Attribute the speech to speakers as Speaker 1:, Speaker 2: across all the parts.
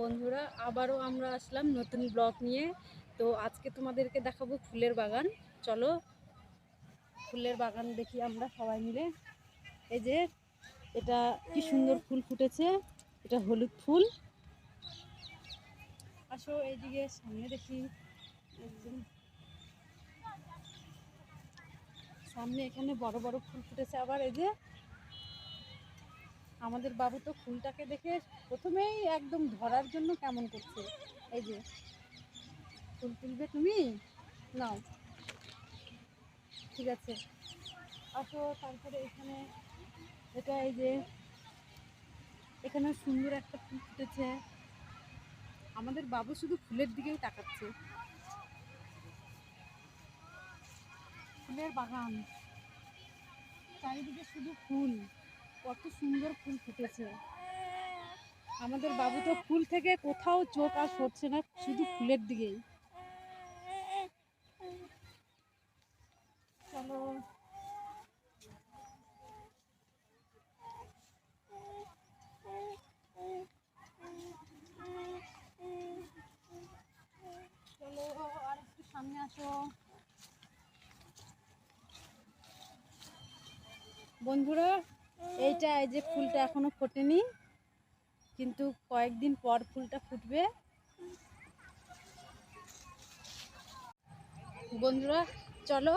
Speaker 1: বন্ধুরা, আবারও আমরা আসলাম নতুন ব্লগ নিয়ে। তো আজকে তোমাদেরকে দেখাবো ফুলের বাগান। চলো, ফুলের বাগান দেখি আমরা সবাই মিলে। এই যে, এটা কি সুন্দর ফুল ফুটেছে। এটা হলুদ ফুল। আসো এইদিকে, সামনে দেখি। সামনে এখানে বড় বড় ফুল ফুটেছে। আবার এই যে আমাদের বাবু তো ফুলটাকে দেখে প্রথমেই একদম ধরার জন্য কেমন করছে। এই যে, ফুল তুলবে তুমি? নাও। ঠিক আছে। আসো, তারপরে এখানে এটা এই যে, এখানে সুন্দর একটা ফুল ফুটেছে। আমাদের বাবু শুধু ফুলের দিকেই তাকাচ্ছে। ফুলের বাগান। চারিদিকে শুধু ফুল। কত সুন্দর ফুল ফুটেছে। আমাদের বাবু তো ফুল থেকে কোথাও চোখ আর সরছে না, শুধু ফুলের দিকেই। চলো। আর একটু আসো। বন্ধুরা এইটা এই যে ফুলটা এখনও ফোটেনি কিন্তু কয়েকদিন পর ফুলটা ফুটবে। বন্ধুরা চলো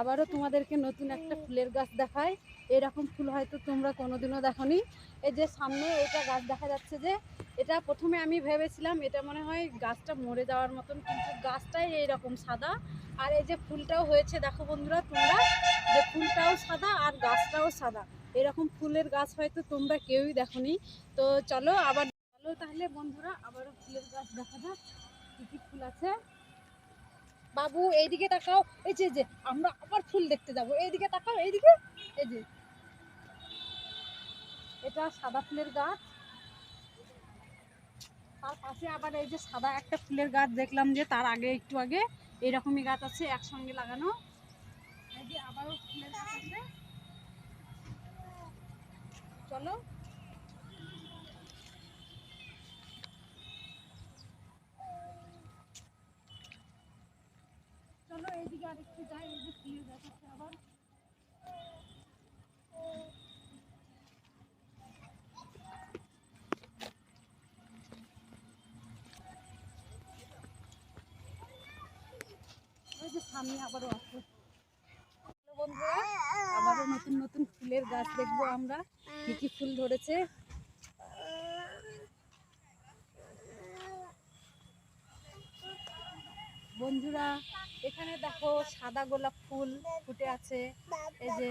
Speaker 1: আবারও তোমাদেরকে নতুন একটা ফুলের গাছ দেখায়। এরকম ফুল হয়তো তোমরা কোনোদিনও দেখোনি। এই যে সামনে এটা গাছ দেখা যাচ্ছে যে, এটা প্রথমে আমি ভেবেছিলাম এটা মনে হয় গাছটা মরে যাওয়ার মতন, কিন্তু গাছটাই এইরকম সাদা। আর এই যে ফুলটাও হয়েছে, দেখো বন্ধুরা তোমরা, যে ফুলটাও সাদা আর গাছটাও সাদা। এরকম ফুলের গাছ হয়তো তোমরা কেউই দেখোনি। তো চলো আবার, চলো তাহলে বন্ধুরা আবারও ফুলের গাছ দেখা যাক, কী কী ফুল আছে। বাবু, এইদিকে তাকাও। এই যে যে, আমরা আবার ফুল দেখতে যাব। এইদিকে তাকাও, এইদিকে। এই যে। এটা সাদা ফুলের গাছ। তার পাশে আবার এই যে সাদা একটা ফুলের গাছ দেখলাম যে, তার আগে, একটু আগে এইরকমই গাছ আছে একসঙ্গে লাগানো। এই যে আবারও ফুলের গাছ আছে। চলো। এইদিকে আরেকটু যাই এই যে আবার ওই যে সামনে আবারও আছে বন্ধুরা, আবারও নতুন নতুন ফুলের গাছ দেখব আমরা। কি কি ফুল ধরেছে? বন্ধুরা, এখানে দেখো সাদা গোলাপ ফুল ফুটে আছে। এই যে,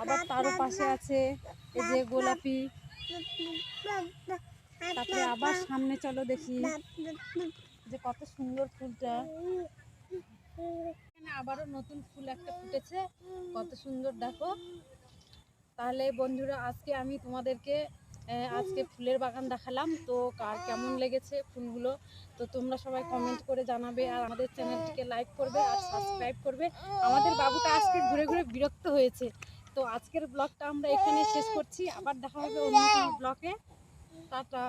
Speaker 1: আবার তারও পাশে আছে এই যে গোলাপি। তারপরে আবার সামনে চলো দেখি যে কত সুন্দর ফুলটা। এখানে আবারও নতুন ফুল একটা ফুটেছে, কত সুন্দর দেখো। তাহলে বন্ধুরা, আজকে আমি তোমাদেরকে আজকে ফুলের বাগান দেখালাম। তো কার কেমন লেগেছে ফুলগুলো, তো তোমরা সবাই কমেন্ট করে জানাবে আর আমাদের চ্যানেলটিকে লাইক করবে আর সাবস্ক্রাইব করবে। আমাদের বাবুটা আজকে ঘুরে ঘুরে বিরক্ত হয়েছে। তো আজকের ব্লগটা আমরা এখানে শেষ করছি। আবার দেখা হবে অন্য কোনো ব্লগে টাটা।